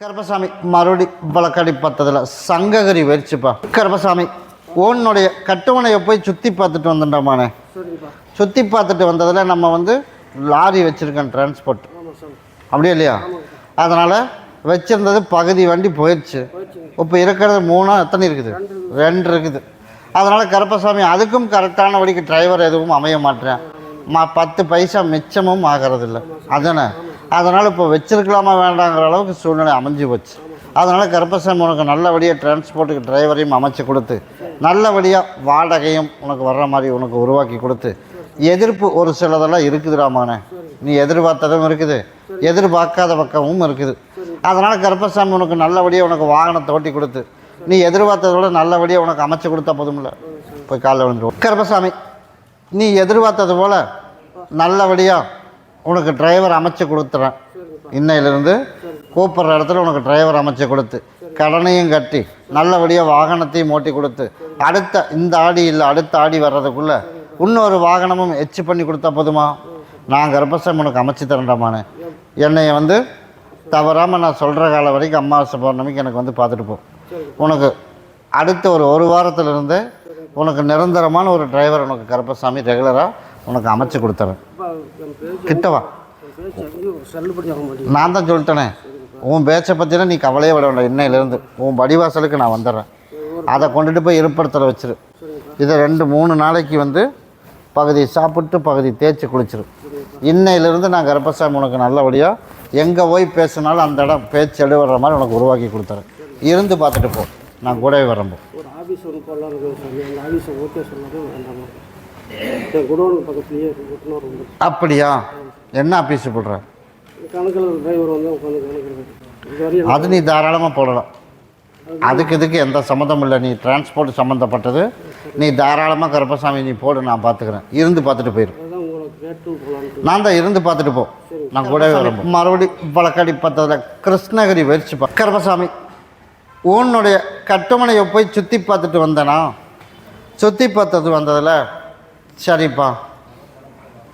கருப்பசாமி மறுபடி வழக்கடி பார்த்ததில் சங்ககரி வெறிச்சுப்பா. கருப்பசாமி உன்னுடைய கட்டுமனையை போய் சுற்றி பார்த்துட்டு சரிங்கப்பா சுற்றி பார்த்துட்டு வந்ததில் நம்ம வந்து லாரி வச்சுருக்கோம் டிரான்ஸ்போர்ட் அப்படியே இல்லையா? அதனால் வச்சிருந்தது பகுதி வண்டி போயிடுச்சு இப்போ இருக்கிறது மூணா எத்தனை இருக்குது? ரெண்டு இருக்குது. அதனால் கருப்பசாமி அதுக்கும் கரெக்டான வழிக்கு டிரைவர் எதுவும் அமைய மாட்டேன். மா பத்து பைசா மிச்சமும் ஆகிறதில்ல. அதானே? அதனால் இப்போ வச்சிருக்கலாமா வேண்டாங்கிற அளவுக்கு சூழ்நிலை அமைஞ்சு போச்சு. அதனால் கருப்பசாமி உனக்கு நல்லபடியாக டிரான்ஸ்போர்ட்டுக்கு டிரைவரையும் அமைச்சு கொடுத்து நல்லபடியாக வாடகையும் உனக்கு வர்ற மாதிரி உனக்கு உருவாக்கி கொடுத்து எதிர்ப்பு ஒரு சிலதெல்லாம் இருக்குதுடாமானே நீ எதிர்பார்த்ததும் இருக்குது எதிர்பார்க்காத பக்கமும் இருக்குது. அதனால் கருப்பசாமி உனக்கு நல்லபடியாக உனக்கு வாகனத்தை ஓட்டி கொடுத்து நீ எதிர்பார்த்ததோட நல்லபடியாக உனக்கு அமைச்சு கொடுத்தா போதும்ல போய் காலைல வந்துடுவோம் கருப்பசாமி நீ எதிர்பார்த்தது போல் நல்லபடியாக உனக்கு டிரைவர் அமைச்சு கொடுத்துறேன். இன்னையிலிருந்து கூப்பிட்ற இடத்துல உனக்கு டிரைவர் அமைச்சு கொடுத்து கடனையும் கட்டி நல்லபடியாக வாகனத்தையும் ஓட்டி கொடுத்து அடுத்த இந்த ஆடி இல்லை அடுத்த ஆடி வர்றதுக்குள்ளே இன்னொரு வாகனமும் எச்சு பண்ணி கொடுத்தா போதுமா? நான் கர்ப்பசம் உனக்கு அமைச்சு தரேன்டாமானே என்னையை வந்து தவறாமல் நான் சொல்கிற காலம் வரைக்கும் அம்மாவாசை பௌர்ணமிக்கு எனக்கு வந்து பார்த்துட்டு போ. உனக்கு அடுத்த ஒரு ஒரு வாரத்திலிருந்து உனக்கு நிரந்தரமான ஒரு டிரைவர் உனக்கு கருப்பசாமி ரெகுலராக உனக்கு அமைச்சு கொடுத்துறேன். கிட்டவா நான் தான் சொல்லிட்டேனே. உன் பேச்சை பற்றினா நீ கவலையே விட வேண்டாம் இன்னையிலேருந்து. உன் படிவாசலுக்கு நான் வந்துடுறேன். அதை கொண்டுட்டு போய் இருப்பிடத்தில் வச்சிரு. இதை ரெண்டு மூணு நாளைக்கு வந்து பகுதி சாப்பிட்டு பகுதி தேய்ச்சி குளிச்சிரு. இன்னையிலிருந்து நான் கர்ப்பசாமி உனக்கு நல்லபடியாக எங்கே போய் பேசினாலும் அந்த இடம் பேச்சு எடுவற மாதிரி உனக்கு உருவாக்கி கொடுத்துறேன். இருந்து பார்த்துட்டு போ. நான் கூடவே வரம்போ ஒரு ஆஃபீஸ் ஒன்று போடலாம் ஆஃபீஸை ஓகே சொன்னதும் குடோன் பக்கத்துலேயே அப்படியா? என்ன ஆஃபீஸு போடுற? கணக்கில் டிரைவர் வந்து உட்காந்து கணக்கில் இது வரையும் அது நீ தாராளமாக போடலாம். அதுக்கு இதுக்கு எந்த சம்மந்தமும் இல்லை. நீ டிரான்ஸ்போர்ட் சம்மந்தப்பட்டது. நீ தாராளமாக கருப்பசாமி நீ போடு நான் பார்த்துக்கிறேன் இருந்து பார்த்துட்டு போகலான்ட்டு நான் தான் இருந்து பார்த்துட்டு போ. நான் கூடவே வரேன் மறுபடி பழக்கடி பார்த்ததில் கிருஷ்ணகிரி வெறிச்சுப்பா கருப்பசாமி உன்னுடைய கட்டுமனையை போய் சுற்றி பார்த்துட்டு வந்தேனா? சுற்றி பார்த்தது வந்ததில்? சரிப்பா.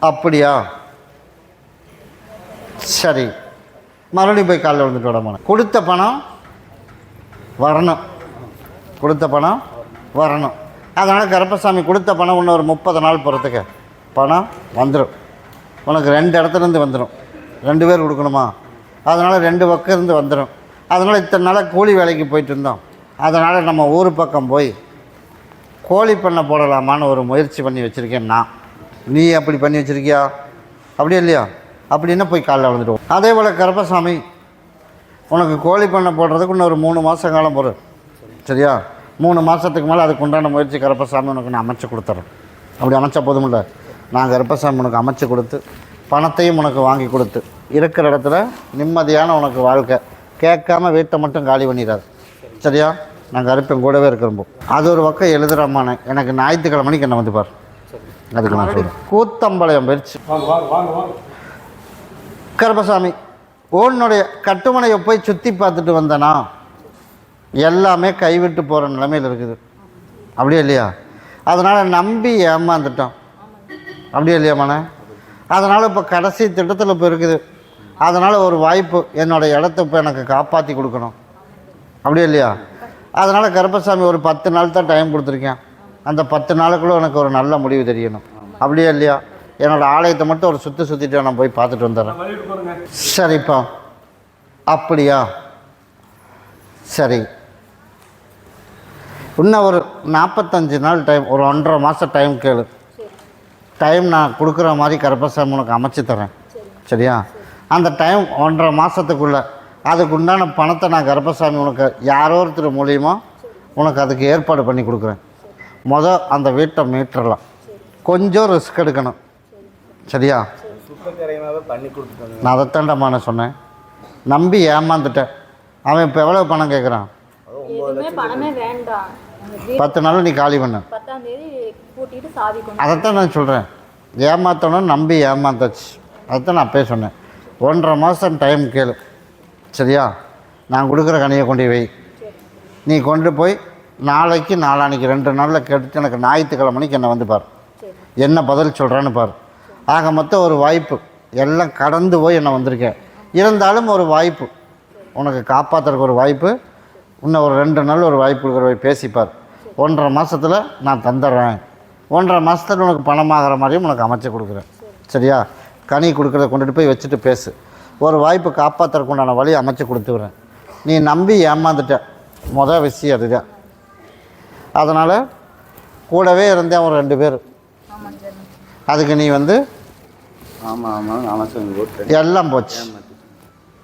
அப்படியா? சரி. மறுபடியும் போய் காலைல வந்துட்டு விடமான கொடுத்த பணம் வரணும். கொடுத்த பணம் வரணும். அதனால் கருப்பசாமி கொடுத்த பணம் இன்னும் ஒரு முப்பது நாள் போகிறதுக்கு பணம் வந்துடும் உனக்கு ரெண்டு இடத்துலேருந்து வந்துடும் ரெண்டு பேர் கொடுக்கணுமா? அதனால் ரெண்டு பக்கம் இருந்து வந்துடும் அதனால் இத்தனை நாளாக கூலி வேலைக்கு போயிட்டு இருந்தோம். அதனால் நம்ம ஊர் பக்கம் போய் கோழி பண்ணை போடலாமான்னு ஒரு முயற்சி பண்ணி வச்சுருக்கேன் நான். நீ அப்படி பண்ணி வச்சுருக்கியா? அப்படியே இல்லையா? அப்படின்னா போய் காலைல வளர்ந்துடுவோம் அதே போல் கருப்பசாமி உனக்கு கோழி பண்ணை போடுறதுக்கு இன்னும் ஒரு மூணு மாதம் காலம் போகிற சரியா? மூணு மாதத்துக்கு மேலே அதுக்கு உண்டான முயற்சி கருப்பசாமி உனக்கு நான் அமைச்சு கொடுத்துறேன். அப்படி அமைச்சா போதுமில்ல. நான் கருப்பசாமி உனக்கு அமைச்சு கொடுத்து பணத்தையும் உனக்கு வாங்கி கொடுத்து இருக்கிற இடத்துல நிம்மதியான உனக்கு வாழ்க்கை. கேட்காம வீட்டை மட்டும் காலி பண்ணிடாது. சரியா? நான் கருப்பன் கூடவே இருக்கிறப்போ அது ஒரு பக்கம் எழுதுறமான எனக்கு ஞாயிற்றுக்கிழமைக்கு என்ன வந்து பார்? அதுக்கு நான் சொல்கிறேன் கூத்தம்பாளையம் பயிற்சி கருப்பசாமி உன்னுடைய கட்டுமனையை போய் சுற்றி பார்த்துட்டு வந்தனா? எல்லாமே கைவிட்டு போகிற நிலைமையில் இருக்குது. அப்படியே இல்லையா? அதனால் நம்பி ஏமாந்துட்டோம். அப்படியே இல்லையா மன அதனால் இப்போ கடைசி திட்டத்தில் இப்போ இருக்குது. அதனால் ஒரு வாய்ப்பு என்னோடய இடத்த இப்போ எனக்கு காப்பாற்றி கொடுக்கணும். அப்படியே இல்லையா? அதனால் கருப்பசாமி ஒரு பத்து நாள் தான் டைம் கொடுத்துருக்கேன். அந்த பத்து நாளுக்குள்ளே எனக்கு ஒரு நல்ல முடிவு தெரியணும். அப்படியே இல்லையா? என்னோடய ஆலயத்தை மட்டும் ஒரு சுற்றி சுற்றிட்டு நான் போய் பார்த்துட்டு வந்துடுறேன். சரிப்பா அப்படியா? சரி. இன்னும் ஒரு நாற்பத்தஞ்சு நாள் டைம் ஒரு ஒன்றரை மாதம் டைம் கேளு. டைம் நான் கொடுக்குற மாதிரி கருப்பசாமி உனக்கு அமைச்சு தரேன். சரியா? அந்த டைம் ஒன்றரை மாதத்துக்குள்ளே அதுக்கு உண்டான பணத்தை நான் கருப்பசாமி உனக்கு யாரோ ஒருத்தர் மூலியமாக உனக்கு அதுக்கு ஏற்பாடு பண்ணி கொடுக்குறேன். மொதல் அந்த வீட்டை மீட்டுறலாம் கொஞ்சம் ரிஸ்க் எடுக்கணும். சரியா? நான் அதைத்தாண்டம்மா நான் சொன்னேன். நம்பி ஏமாந்துட்டேன். அவன் இப்போ எவ்வளோ பணம் கேட்குறான் பத்து நாள் நீ காலி பண்ண. அதைத்தான் நான் சொல்கிறேன் ஏமாற்றணும் நம்பி ஏமாந்தாச்சு. அதைத்தான் நான் அப்பயே சொன்னேன். ஒன்றரை மாதம் டைம் கேளு. சரியா? நான் கொடுக்குற கனியை கொண்டு வை நீ கொண்டு போய் நாளைக்கு நாளான்னைக்கு ரெண்டு நாளில் கெடுத்து எனக்கு ஞாயிற்றுக்கிழமைக்கு என்னை வந்து பார். என்ன பதில் சொல்கிறான்னு பார். ஆக மொத்தம் ஒரு வாய்ப்பு. எல்லாம் கடந்து போய் என்னை வந்திருக்கேன் இருந்தாலும் ஒரு வாய்ப்பு. உனக்கு காப்பாற்றுறதுக்கு ஒரு வாய்ப்பு. இன்னும் ஒரு ரெண்டு நாள் ஒரு வாய்ப்பு கொடுக்குற போய் பேசிப்பார் ஒன்றரை மாதத்தில் நான் தந்துடுறேன். ஒன்றரை மாதத்துல உனக்கு பணமாகிற மாதிரியும் உனக்கு அமைச்சு கொடுக்குறேன். சரியா? கனி கொடுக்குறத கொண்டுட்டு போய் வச்சுட்டு பேசு. ஒரு வாய்ப்பு காப்பாற்றுறதுக்கு உண்டான வழி அமைச்சு கொடுத்துக்கிறேன். நீ நம்பி ஏமாந்துட்ட. மொதல் விஷயம் அதுதான். அதனால் கூடவே இருந்தேன் ஒரு ரெண்டு பேர். அதுக்கு நீ வந்து எல்லாம் போச்சு.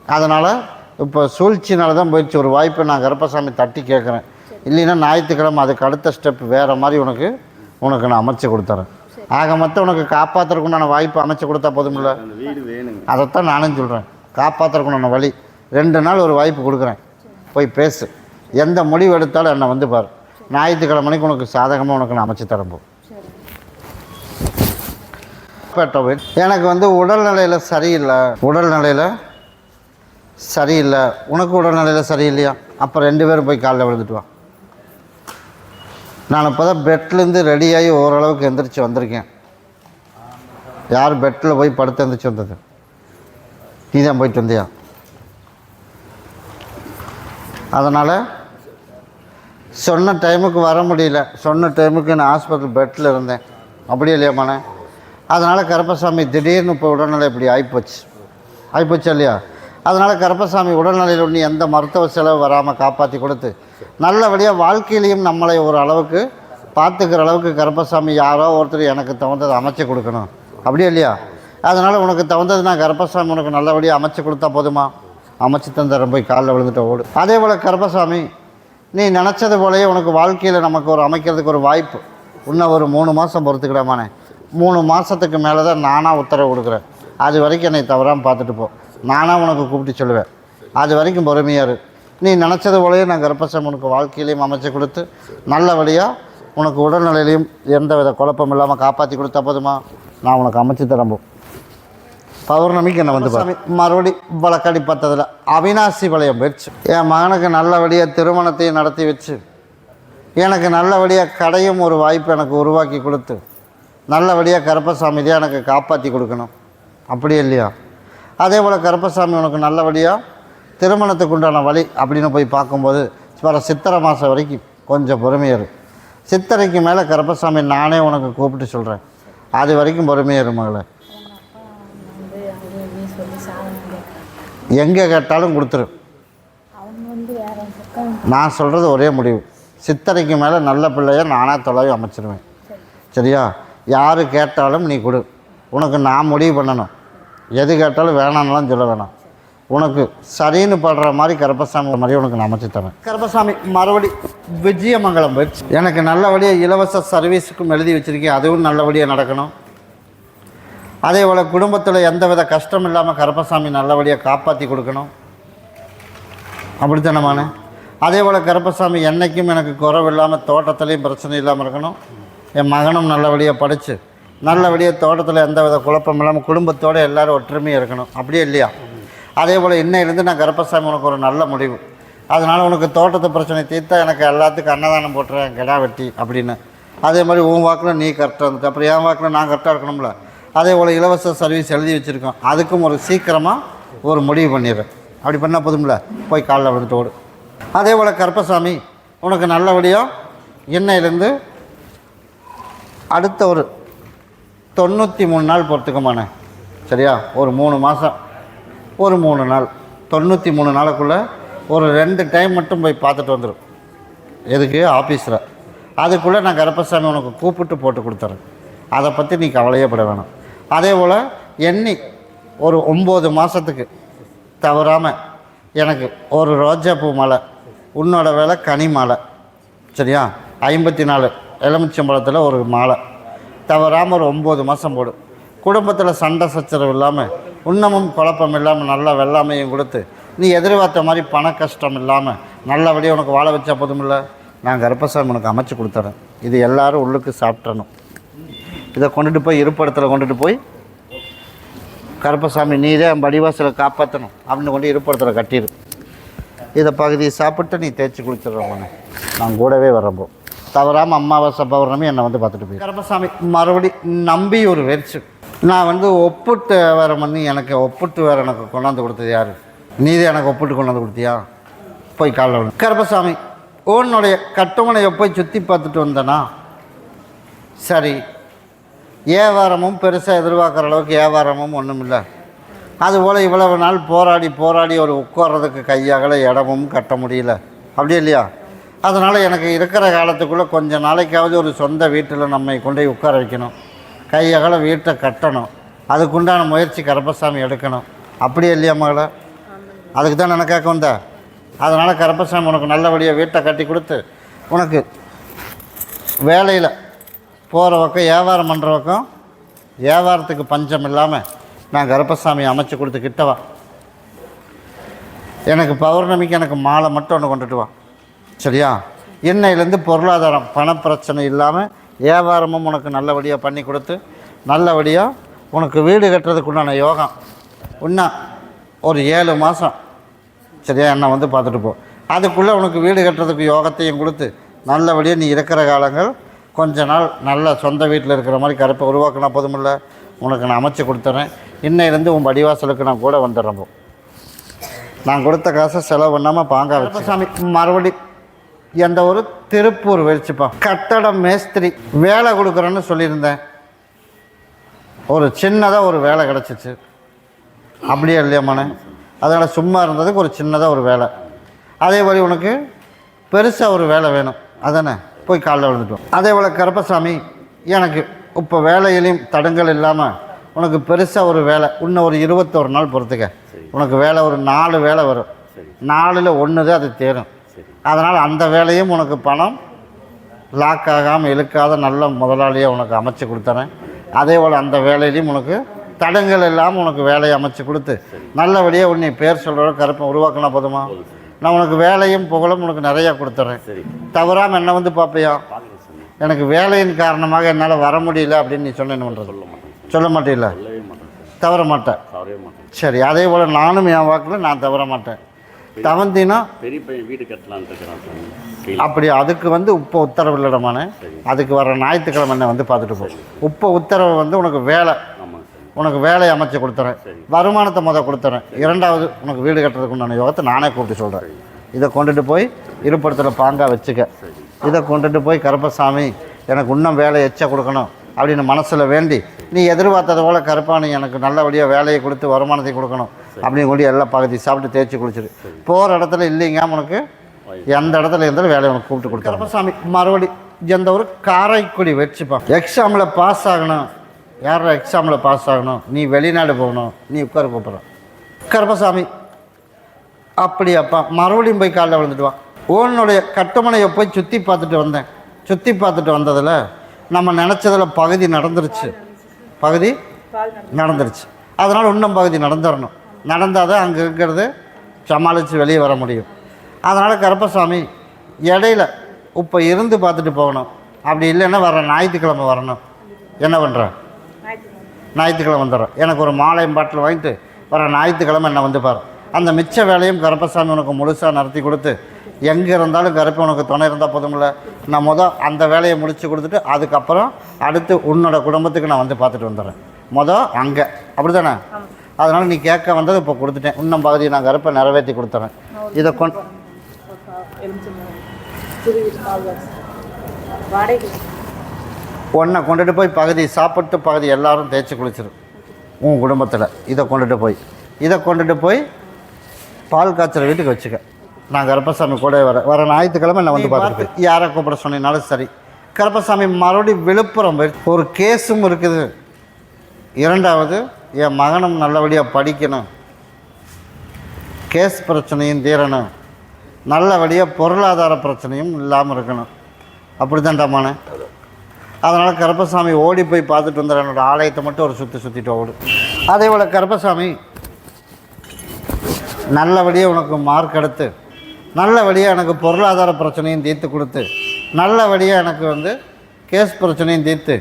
அதனால் இப்போ சூழ்ச்சினால தான் போயிடுச்சு. ஒரு வாய்ப்பை நான் கருப்பசாமி தட்டி கேட்குறேன். இல்லைன்னா ஞாயிற்றுக்கிழமை அதுக்கு அடுத்த ஸ்டெப் வேறு மாதிரி உனக்கு உனக்கு நான் அமைச்சு கொடுத்துறேன். ஆக மொத்தம் உனக்கு காப்பாற்றுறதுக்குண்டான வாய்ப்பு அமைச்சு கொடுத்தா போதுமில்ல. வீடு வேணுங்க. அதைத்தான் நானும் சொல்கிறேன் காப்பாற்றுறதுக்குண்டான வழி. ரெண்டு நாள் ஒரு வாய்ப்பு கொடுக்குறேன். போய் பேசு. எந்த முடிவு எடுத்தாலும் என்னை வந்து பாரு. ஞாயிற்றுக்கிழமைக்கு உனக்கு சாதகமாக உனக்கு நான் அமைச்சு பெட்டோவிட் எனக்கு வந்து உடல்நிலையில் சரியில்லை. உடல்நிலையில் சரியில்லை. உனக்கு உடல்நிலையில் சரியில்லையா? அப்போ ரெண்டு பேரும் போய் காலைல விழுந்துட்டு வா. நான் இப்போ தான் பெட்லேருந்து ரெடியாகி ஓரளவுக்கு எந்திரிச்சு வந்திருக்கேன். யார் பெட்டில் போய் படுத்து எந்திரிச்சு வந்தது? நீ தான் போயிட்டு வந்தியா? அதனால் சொன்ன டைமுக்கு வர முடியல. சொன்ன டைமுக்கு நான் ஹாஸ்பிட்டல் பெட்டில் இருந்தேன். அப்படியே இல்லையாமாண்ணே அதனால் கருப்பசாமி திடீர்னு இப்போ உடல்நிலை இப்படி ஆகிப்போச்சு ஆகிப்போச்சா இல்லையா? அதனால் கருப்பசாமி உடல்நிலையில் ஒன்று எந்த மருத்துவ செலவு வராமல் காப்பாற்றி கொடுத்து நல்லபடியாக வாழ்க்கையிலையும் நம்மளை ஒரு அளவுக்கு பார்த்துக்கிற அளவுக்கு கருப்பசாமி யாரோ ஒருத்தர் எனக்கு தகுந்ததை அமைச்சு கொடுக்கணும். அப்படியே இல்லையா? அதனால் உனக்கு தகுந்தது நான் கருப்பசாமி உனக்கு நல்லபடியாக அமைச்சு கொடுத்தா போதுமா? அமைச்சு தந்துடுறேன் போய் காலில் விழுந்துட்ட ஓடு. அதே போல் கருப்பசாமி நீ நினச்சது போலயே உனக்கு வாழ்க்கையில் நமக்கு ஒரு அமைக்கிறதுக்கு ஒரு வாய்ப்பு. இன்னும் ஒரு மூணு மாதம் பொறுத்துக்கிடாமானே. மூணு மாதத்துக்கு மேலே தான் நானாக உத்தரவு கொடுக்குறேன். அது வரைக்கும் என்னை தவறாமல் பார்த்துட்டு போ. நானாக உனக்கு கூப்பிட்டு சொல்லுவேன். அது வரைக்கும் பொறுமையாக இரு. நீ நினச்சது போலயே நான் கர்ப்பசம் உனக்கு வாழ்க்கையிலையும் அமைச்சு கொடுத்து நல்லபடியாக உனக்கு உடல்நிலையிலையும் எந்த வித குழப்பம் இல்லாமல் காப்பாற்றி கொடுத்தா போதுமா? நான் உனக்கு அமைச்சு தரேன் போ. பௌர்ணமிக்கு என்ன வந்து. மறுபடி வழக்கடி பத்ததில். அவினாசி வளையம் வச்சு என் மகனுக்கு நல்லபடியாக திருமணத்தையும் நடத்தி வச்சு எனக்கு நல்லபடியாக கடையும் ஒரு வாய்ப்பு எனக்கு உருவாக்கி கொடுத்து நல்லபடியாக கருப்பசாமி தான் எனக்கு காப்பாற்றி கொடுக்கணும். அப்படி இல்லையா? அதே போல் கருப்பசாமி உனக்கு நல்லபடியாக திருமணத்துக்கு உண்டான வழி அப்படின்னு போய் பார்க்கும்போது வர சித்திரை மாதம் வரைக்கும் கொஞ்சம் பொறுமையாக இருக்கும் சித்திரைக்கு மேலே கருப்பசாமி நானே உனக்கு கூப்பிட்டு சொல்கிறேன் அது வரைக்கும் பொறுமையாக இரு மகளே. எங்கே கேட்டாலும் கொடுத்துரு. நான் சொல்கிறது ஒரே முடிவு. சித்திரைக்கு மேலே நல்ல பிள்ளைய நானாக தொலைவி அமைச்சிருவேன். சரியா? யார் கேட்டாலும் நீ கொடு. உனக்கு நான் முடிவு பண்ணணும். எது கேட்டாலும் வேணாம்லாம் சொல்ல வேணாம். உனக்கு சரின்னு படுற மாதிரி கருப்பசாமி மாதிரி உனக்கு நான் அமைச்சு தரேன். கருப்பசாமி மறுபடி விஜயமங்கலம் போயிடுச்சு. எனக்கு நல்லபடியாக இலவச சர்வீஸுக்கும் எழுதி வச்சுருக்கேன். அதுவும் நல்லபடியாக நடக்கணும். அதே போல் குடும்பத்தில் எந்தவித கஷ்டம் இல்லாமல் கருப்பசாமி நல்லபடியாக காப்பாற்றி கொடுக்கணும். அப்படித்தானமான அதே போல் கருப்பசாமி என்றைக்கும் எனக்கு குறவு இல்லாமல் தோட்டத்துலேயும் பிரச்சனை இல்லாமல் இருக்கணும். என் மகனும் நல்லபடியாக படித்து நல்லபடியாக தோட்டத்தில் எந்த வித குழப்பம் இல்லாமல் குடும்பத்தோடு எல்லாரும் ஒற்றுமையாக இருக்கணும். அப்படியே இல்லையா? அதே போல் இன்னையிலேருந்து நான் கருப்பசாமி உனக்கு ஒரு நல்ல முடிவு. அதனால் உனக்கு தோட்டத்து பிரச்சனை தீர்த்தா எனக்கு எல்லாத்துக்கும் அன்னதானம் போட்டுறேன் கிடா வெட்டி அப்படின்னு. அதே மாதிரி உன் வாக்கில் நீ கரெக்டாக இருந்துட்டு. அப்புறம் என் வாக்கில் நான் கரெக்டாக இருக்கணும்ல? அதே போல் இலவச சர்வீஸ் எழுதி வச்சுருக்கோம். அதுக்கும் ஒரு சீக்கிரமாக ஒரு முடிவு பண்ணிடுறேன். அப்படி பண்ணால் போதும்ல? போய் காலைல விழுந்துட்டு ஓடு. அதே போல் கருப்பசாமி உனக்கு நல்லபடியாக இன்னையிலேருந்து அடுத்த ஒரு தொண்ணூற்றி மூணு நாள் பொறுத்துக்கமாண்ணே. சரியா? ஒரு மூணு மாதம் ஒரு மூணு நாள். தொண்ணூற்றி மூணு நாளுக்குள்ளே ஒரு ரெண்டு டைம் மட்டும் போய் பார்த்துட்டு வந்துடும் எதுக்கு? ஆஃபீஸில் அதுக்குள்ளே நான் கருப்பசாமி உனக்கு கூப்பிட்டு போட்டு கொடுத்துறேன். அதை பற்றி நீ கவலையே பட வேணாம். அதே போல் எண்ணி ஒரு ஒம்பது மாதத்துக்கு தவறாமல் எனக்கு ஒரு ரோஜாப்பூ மாலை உன்னோட விலை கனி மாலை சரியா? ஐம்பத்தி நாலு எலுமிச்சம்பழத்தில் ஒரு மாலை. தவறாமல் ஒரு ஒம்பது மாதம் போடும் குடும்பத்தில் சண்டை சச்சரவு இல்லாமல் உண்ணமும் குழப்பம் இல்லாமல் நல்ல வெள்ளாமையும் கொடுத்து நீ எதிர்பார்த்த மாதிரி பண கஷ்டம் இல்லாமல் நல்லபடியாக உனக்கு வாழ வச்சா போதுமில்ல நான் கர்ப்பசாமி உனக்கு அமைச்சு கொடுத்துறேன். இது எல்லாரும் உள்ளுக்கு சாப்பிட்றணும் இதை கொண்டுட்டு போய் இருப்பிடத்தில் கொண்டுட்டு போய் கருப்பசாமி நீரே வடிவாசலை காப்பாற்றணும் அப்படின்னு கொண்டு இருப்பிடத்தில் கட்டிடு. இதை பகுதியை சாப்பிட்டு நீ தேய்ச்சி குளிச்சிடுறவங்க நான் கூடவே வரப்போ தவறாமல் அமாவாசை பௌர்ணமி என்னை வந்து பார்த்துட்டு போய் கருப்பசாமி மறுபடி நம்பி ஒரு வெறிச்சு. நான் வந்து ஒப்புட்டு வேற பண்ணி எனக்கு ஒப்புட்டு வேற எனக்கு கொண்டாந்து கொடுத்தது யார்? நீதி எனக்கு ஒப்பிட்டு கொண்டு வந்து கொடுத்தியா? போய் காலைல விழு. கருப்பசாமி உன்னுடைய கட்டுமனையை போய் சுற்றி பார்த்துட்டு வந்தனா? சரி. வியாபாரமும் பெருசாக எதிர்பார்க்குற அளவுக்கு வியாபாரமும் ஒன்றும் இல்லை. அதுபோல் இவ்வளவு நாள் போராடி போராடி ஒரு உட்கார்றதுக்கு கையாகல இடமும் கட்ட முடியல. அப்படி இல்லையா? அதனால் எனக்கு இருக்கிற காலத்துக்குள்ளே கொஞ்சம் நாளைக்காவது ஒரு சொந்த வீட்டில் நம்மை கொண்டு போய் உட்கார வைக்கணும். கையகல வீட்டை கட்டணும். அதுக்குண்டான முயற்சி கருப்பசாமி எடுக்கணும். அப்படி இல்லையா மகளா? அதுக்கு தான் எனக்காக வந்த. அதனால் கருப்பசாமி உனக்கு நல்லபடியாக வீட்டை கட்டி கொடுத்து உனக்கு வேலையில் போகிற பக்கம் வியாபாரம் பண்ணுற பக்கம் வியாபாரத்துக்கு பஞ்சம் இல்லாமல் நான் கருப்பசாமி அமைச்சு கொடுத்து கிட்டவா? எனக்கு பௌர்ணமிக்கு எனக்கு மாலை மட்டும் ஒன்று கொண்டுட்டு வா. சரியா? இன்னையிலேருந்து பொருளாதாரம் பணப்பிரச்சனை இல்லாமல் வியாபாரமும் உனக்கு நல்லபடியாக பண்ணி கொடுத்து நல்லபடியாக உனக்கு வீடு கட்டுறதுக்கு உண்டான யோகம். இன்னும் ஒரு ஏழு மாதம் சரியா? என்னை வந்து பார்த்துட்டு போ. அதுக்குள்ளே உனக்கு வீடு கட்டுறதுக்கு யோகத்தையும் கொடுத்து நல்லபடியாக நீ இருக்கிற காலங்கள் கொஞ்ச நாள் நல்ல சொந்த வீட்டில் இருக்கிற மாதிரி கருப்பை உருவாக்கினா போதுமில்ல. உனக்கு நான் அமைச்சு கொடுத்துறேன். இன்னையிலேருந்து உன் படிவாசலுக்கு நான் கூட வந்துடுறேன் போ. நான் கொடுத்த காசை செலவு பண்ணாமல் பாங்கா சாமி மறுபடி எந்த ஒரு திருப்பூர் வெளிச்சுப்பா. கட்டடம் மேஸ்திரி வேலை கொடுக்குறேன்னு சொல்லியிருந்தேன். ஒரு சின்னதாக ஒரு வேலை கிடச்சிச்சு. அப்படியே இல்லையாம்மாண்ணே அதனால் சும்மா இருந்ததுக்கு ஒரு சின்னதாக ஒரு வேலை. அதே மாதிரி உனக்கு பெருசாக ஒரு வேலை வேணும். அதானே? போய் காலைல விழுந்துட்டோம் அதே போல் கருப்பசாமி எனக்கு இப்போ வேலையிலையும் தடங்கள் இல்லாமல் உனக்கு பெருசாக ஒரு வேலை. இன்னும் ஒரு இருபத்தோரு நாள் பொறுத்துக்க. உனக்கு வேலை ஒரு நாலு வேலை வரும். நாலில் ஒன்று தான் அது தேரும். அதனால் அந்த வேலையும் உனக்கு பணம் லாக் ஆகாமல் இழுக்காத நல்ல முதலாளியாக உனக்கு அமைச்சு கொடுத்துறேன். அதே போல் அந்த வேலையிலையும் உனக்கு தடங்கள் இல்லாமல் உனக்கு வேலையை அமைச்சு கொடுத்து நல்லபடியாக உன்னை பேர் சொல்கிற கருப்பை உருவாக்கினா போதுமா? நான் உனக்கு வேலையும் புகழும் உனக்கு நிறையா கொடுத்துட்றேன் தவறாமல் என்ன வந்து பார்ப்பியா எனக்கு வேலையின் காரணமாக என்னால் வர முடியல அப்படின்னு நீ சொன்ன என்ன பண்ணுறது சொல்ல மாட்டேல தவற மாட்டேன் சரி அதே போல் நானும் என் வாக்கில் நான் தவற மாட்டேன். தவந்தினா பெரிய பையன் வீடு கட்டலான்னு இருக்கிறான் அப்படி அதுக்கு வந்து உப்ப உத்தரவு இல்லடமான அதுக்கு வர ஞாயிற்றுக்கிழமை வந்து பார்த்துட்டு போ. உப்ப உத்தரவு வந்து உனக்கு வேலை. உனக்கு வேலையை அமைச்சு கொடுத்துறேன். வருமானத்தை முத கொடுத்துறேன். இரண்டாவது உனக்கு வீடு கட்டுறதுக்கு உண்டான யோகத்தை நானே கூப்பிட்டு சொல்கிறேன் இதை கொண்டுட்டு போய் இருப்பிடத்தில் பாங்கா வச்சுக்க. இதை கொண்டுட்டு போய் கருப்பசாமி எனக்கு இன்னும் வேலை எச்சா கொடுக்கணும் அப்படின்னு மனசில் வேண்டி நீ எதிர்பார்த்தது போல் கருப்பானி எனக்கு நல்லபடியாக வேலையை கொடுத்து வருமானத்தை கொடுக்கணும். அப்படின்னு கொண்டு எல்லா பகுதி சாப்பிட்டு தேய்ச்சி குளிச்சிரு. போகிற இடத்துல இல்லைங்க உனக்கு. எந்த இடத்துல இருந்தாலும் வேலையை உனக்கு கூப்பிட்டு கொடுத்தாரு கருப்பசாமி மறுபடி எந்த ஒரு காரைக்குடி வச்சுப்பா. எக்ஸாமில் பாஸ் ஆகணும். யாரா எக்ஸாமில் பாஸ் ஆகணும்? நீ வெளிநாடு போகணும். நீ உட்கார கூப்பிட்ற கருப்பசாமி அப்படியாப்பா. மறுபடியும் போய் காலைல விழுந்துட்டு வா. உன்னுடைய கட்டுமனையை போய் சுற்றி பார்த்துட்டு வந்தேன். சுற்றி பார்த்துட்டு வந்ததில் நம்ம நினச்சதில் பகுதி நடந்துருச்சு. பகுதி நடந்துருச்சு. அதனால் இன்னும் பகுதி நடந்துடணும் நடந்தால் தான் அங்கே இருக்கிறது சமாளித்து வெளியே வர முடியும். அதனால் கருப்பசாமி இடையில இப்போ இருந்து பார்த்துட்டு போகணும். அப்படி இல்லைன்னா வர ஞாயிற்றுக்கிழமை வரணும். என்ன பண்ணுற ஞாயிற்றுக்கிழமை வந்துடுறேன். எனக்கு ஒரு மாலையும் பாட்டில் வாங்கிட்டு வர ஞாயிற்றுக்கிழமை என்ன வந்து பாரு. அந்த மிச்ச வேலையும் கருப்பசாமி உனக்கு முழுசாக நடத்தி கொடுத்து எங்கே இருந்தாலும் கருப்பு உனக்கு துணை இருந்தால் போதுமில்ல நான் மொதல் அந்த வேலையை முடித்து கொடுத்துட்டு அதுக்கப்புறம் அடுத்து உன்னோட குடும்பத்துக்கு நான் வந்து பார்த்துட்டு வந்துடுறேன். மொதல் அங்கே. அப்படி தானே அதனால் நீ கேட்க வந்தது இப்போ கொடுத்துட்டேன். இன்னும் பகுதியை நான் கருப்பை நிறைவேற்றி கொடுத்துறேன். இதை கொண் ஒன்றை கொண்டுட்டு போய் பகுதி சாப்பிட்டு பகுதி எல்லாரும் தேய்ச்சி குளிச்சிரு. உன் குடும்பத்தில். இதை கொண்டுட்டு போய். இதை கொண்டுட்டு போய் பால் காய்ச்சற வீட்டுக்கு வச்சுக்க. நான் கருப்பசாமி கூட வர வர ஞாயிற்றுக்கிழமை நான் வந்து பார்த்துட்டு யாரை கூப்பிட சொன்னீங்கனாலும் சரி. கருப்பசாமி மறுபடியும் விழுப்புரம் ஒரு கேஸும் இருக்குது. இரண்டாவது என் மகனும் நல்லபடியாக படிக்கணும். கேஸ் பிரச்சனையும் தீரணும். நல்லபடியாக பொருளாதார பிரச்சனையும் இல்லாமல் இருக்கணும். அப்படி தான்டாமானே அதனால் கருப்பசாமி ஓடி போய் பார்த்துட்டு வந்துடுற என்னோடய ஆலயத்தை மட்டும் ஒரு சுற்றி சுற்றிட்டு ஓடு. அதே போல் கருப்பசாமி நல்லபடியாக உனக்கு மார்க் எடுத்து நல்லபடியாக எனக்கு பொருளாதார பிரச்சனையும் தீர்த்து கொடுத்து நல்லபடியாக எனக்கு வந்து கேஸ் பிரச்சனையும் தீர்த்து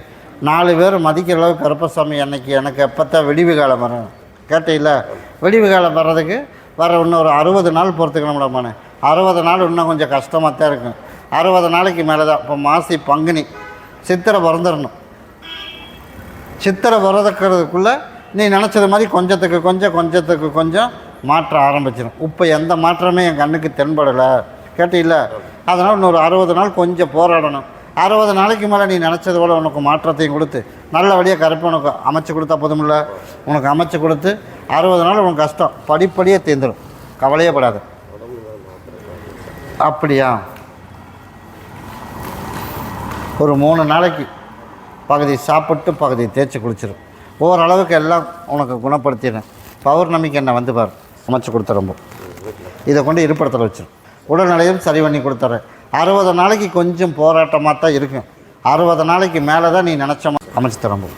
நாலு பேர் மதிக்கிற அளவுக்கு கருப்பசாமி அன்னைக்கு எனக்கு எப்போத்தான் வெடிவு காலம் வரும் கேட்டீங்கள? வெடிவு காலம் வர்றதுக்கு வர இன்னும் ஒரு அறுபது நாள் பொறுத்துக்கணும் நம்மளமான அறுபது நாள் இன்னும் கொஞ்சம் கஷ்டமாக தான் இருக்கும். அறுபது நாளைக்கு மேலே தான் இப்போ மாசி பங்குனி. சித்திரை பிறந்துடணும். சித்திரை பிறந்துக்கிறதுக்குள்ளே நீ நினச்சது மாதிரி கொஞ்சத்துக்கு கொஞ்சம் கொஞ்சத்துக்கு கொஞ்சம் மாற்றம் ஆரம்பிச்சிடும் இப்போ எந்த மாற்றமே என் கண்ணுக்கு தென்படலை. கேட்டில்ல அதனால் இன்னொரு அறுபது நாள் கொஞ்சம் போராடணும். அறுபது நாளைக்கு மேலே நீ நினச்சது போல் உனக்கு மாற்றத்தையும் கொடுத்து நல்லபடியாக கருப்பு உனக்கு அமைச்சு கொடுத்தா போதுமில்ல. உனக்கு அமைச்சு கொடுத்து அறுபது நாள் உனக்கு கஷ்டம் படிப்படியே தீர்ந்துடும் கவலையே படாத. அப்படியா? ஒரு மூணு நாளைக்கு பகுதி சாப்பிட்டு பகுதி தேய்ச்சி குளிச்சிடும் ஓரளவுக்கு எல்லாம் உனக்கு குணப்படுத்திடுறேன். பௌர்ணமிக்கு என்ன வந்து பாரு. அமைச்சு கொடுத்துறம்போ இதை கொண்டு இருப்பிடத்தில் வச்சிடும் உடல்நிலையும் சரி பண்ணி கொடுத்துட்றேன் அறுபது நாளைக்கு கொஞ்சம் போராட்டமாக தான் இருக்கும். அறுபது நாளைக்கு மேலே தான் நீ நினச்ச அமைச்சு திரும்பும்